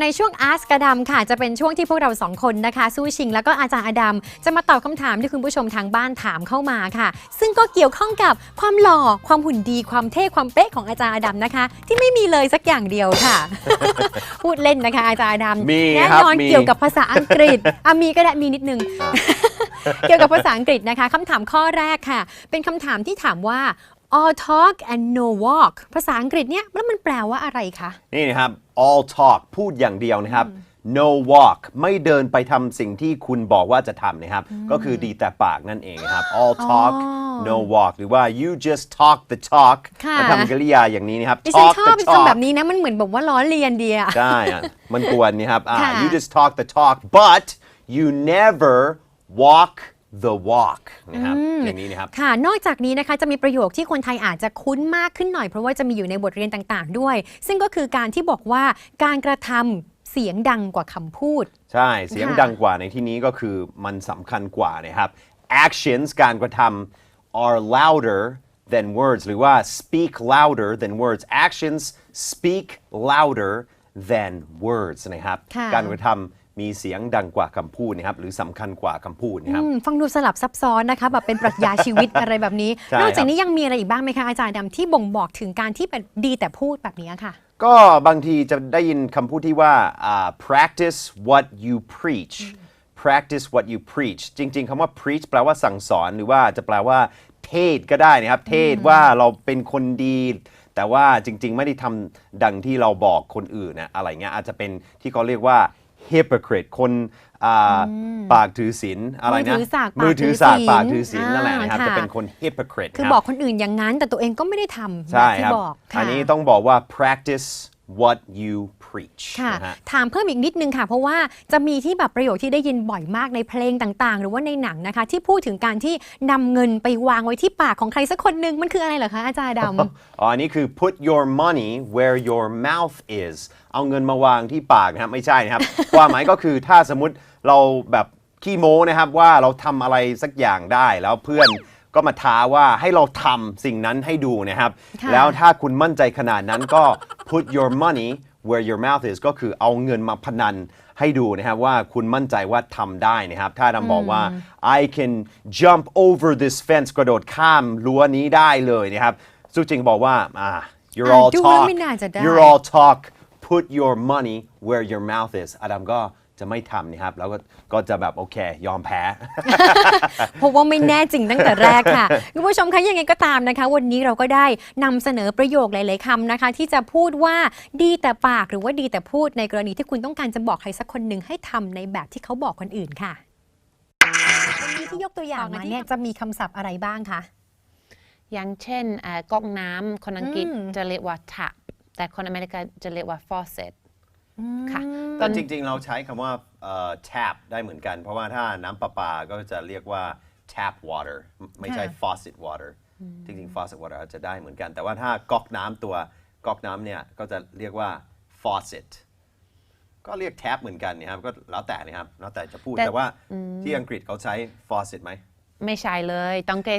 ในช่วง Ask กระดำค่ะ จะเป็นช่วงที่พวกเราสองคนนะคะ สู้ชิง แล้วก็อาจารย์อดัมจะมาตอบคำถามที่คุณผู้ชมทางบ้านถามเข้ามาค่ะ ซึ่งก็เกี่ยวข้องกับความหล่อความหุ่นดีความเท่ความเป๊ะของอาจารย์อดัมนะคะ ที่ไม่มีเลยสักอย่างเดียวค่ะ พูดเล่นนะคะ อาจารย์อดัมมีแน่ครับนอนมี เกี่ยวกับภาษาอังกฤษอะมีก็ได้มีนิดนึง เกี่ยวกับภาษาอังกฤษนะคะคำถามข้อแรกค่ะ เป็นคำถามที่ถามว่า all talk and no walk ภาษาอังกฤษเนี่ยแล้วมันแปลว่าอะไรคะ นี่นะครับ all talk พูดอย่างเดียวนะครับ no walk ไม่เดินไปทำสิ่งที่คุณบอกว่าจะทำนะครับ ก็คือดีแต่ปากนั่นเองนะครับ all talk อ๋อ no walk หรือว่า you just talk the talk ค่ะ มาทำกริยาอย่างนี้นะครับ ดิฉัน talk ชอบ the คำ talk แบบนี้นะ มันเหมือนแบบว่าล้อเลียนดีอะใช่อะมันกวนนี่ครับอ่า ค่ะ you just talk the talk but you never walk the walk นะครับอย่างนี้นะครับ ค่ะ นอกจากนี้นะคะจะมีประโยคที่คนไทยอาจจะคุ้นมากขึ้นหน่อยเพราะว่าจะมีอยู่ในบทเรียนต่างๆ ด้วย ซึ่งก็คือการที่บอกว่าการกระทำเสียงดังกว่าคำพูด ใช่ เสียงค่ะดังกว่าในที่นี้ก็คือมันสำคัญกว่านะครับ actions การกระทำ are louder than words หรือว่า speak louder than words actions speak louder than words นะครับค่ะการกระทำ มีเสียงดังกว่าคำพูดนะครับหรือสำคัญกว่าคำพูดนะครับอืมฟังดูสลับซับซ้อนนะคะแบบเป็นปรัชญาชีวิตอะไรแบบนี้ใช่นอกจาครักบนี้ยังมีอะไรอีกบ้างไหมคะอาจารย์ดำที่บ่งบอกถึงการที่เป็นดีแต่พูดแบบนี้ค่ะ ก็บางทีจะได้ยินคำพูดที่ว่าอ่า practice what you preach practice what you preach จริง ๆคำว่า preach แปลว่าสั่งสอนหรือว่าจะแปลว่า เทศก็ได้นะครับ เทศว่าเราเป็นคนดี แต่ว่าจริง ๆ ไม่ได้ทำดังที่เราบอกคนอื่นนะอะไรเงี้ยอาจจะเป็นที่เขาเรียกว่า hypocrite คน ปากถือศีลอะไรนะมือถือสากปากมือถือสากถือศีลปากถือศีลนั่นแหละนะครับอ่าจะเป็นค่ะคน hypocrite คือรับบอกคนอื่นอย่างนั้นแต่ตัวเองก็ไม่ได้ทำแบใช่บที่ครับบอกค่ะอันนี้ต้องบอกว่า practice what you preach ค่ะนะฮะถามเพิ่มอีกนิดนึงค่ะ เพราะว่าจะมีที่แบบประโยคที่ได้ยินบ่อยมากในเพลงต่างๆ หรือว่าในหนังนะคะ ที่พูดถึงการที่นำเงินไปวางไว้ที่ปากของใครสักคนหนึ่งมันคืออะไรเหรอคะ อาจารย์ดำอ๋ออันนี้คือ put your money where your mouth is เอาเงินมาวางที่ปากนะครับ ไม่ใช่นะครับ ความหมายก็คือถ้าสมมติ เราแบบขี้โม้นะครับว่าเราทำอะไรสักอย่างได้แล้วเพื่อนก็มาท้าว่าให้เราทำสิ่งนั้นให้ดูนะครับ ค่ะ แล้วถ้าคุณมั่นใจขนาดนั้นก็ put your money where your mouth is ก็คือเอาเงินมาพนันให้ดูนะครับว่าคุณมั่นใจว่าทำได้นะครับ ถ้าดำบอกว่า I can jump over this fence กระโดดข้ามรั้วนี้ได้เลยนะครับสู้จริงบอกว่าอ่า you're อะ all ดูแล้ว talk ไม่น่าจะได้ you're all talk put your money where your mouth is อดัมก็ จะไม่ทำนะครับ แล้วก็ก็จะแบบโอเค ยอมแพ้ เพราะว่าไม่แน่จริงตั้งแต่แรกค่ะ คุณผู้ชมคะยังไงก็ตามนะคะ วันนี้เราก็ได้นำเสนอประโยคหลาย ๆคำนะคะ ที่จะพูดว่าดีแต่ปากหรือว่าดีแต่พูดในกรณีที่คุณต้องการจะบอกใครสักคนหนึ่งให้ทำในแบบที่เขาบอกคนอื่นค่ะวันนี้ที่ยกตัวอย่างมาเนี่ยจะมีคำศัพท์อะไรบ้างคะ อย่างเช่นเอ่อก๊อกน้ำคนอังกฤษอืม จะเรียกว่า tap แต่คนอเมริกาจะเรียกว่า faucet ค่ะ ตแต่อนจริงๆ เราใช้คำว่าเอ่อ tap ได้เหมือนกัน เพราะว่าถ้าน้ำประปาก็จะเรียกว่า tap water ไม่ใช่ ค่ะ faucet water จริงๆ faucet water อาจจะได้เหมือนกัน แต่ว่าถ้าก๊อกน้ำตัวก๊อกน้ำเนี่ยก็จะเรียกว่า faucet ก็เรียก tap เหมือนกันนะครับ ก็แล้วแต่นะครับ แล้วแต่จะพูด แต่ แต่ว่าที่อังกฤษเขาใช้ faucet ไหม ไม่ใช่เลย ต้องเคยได้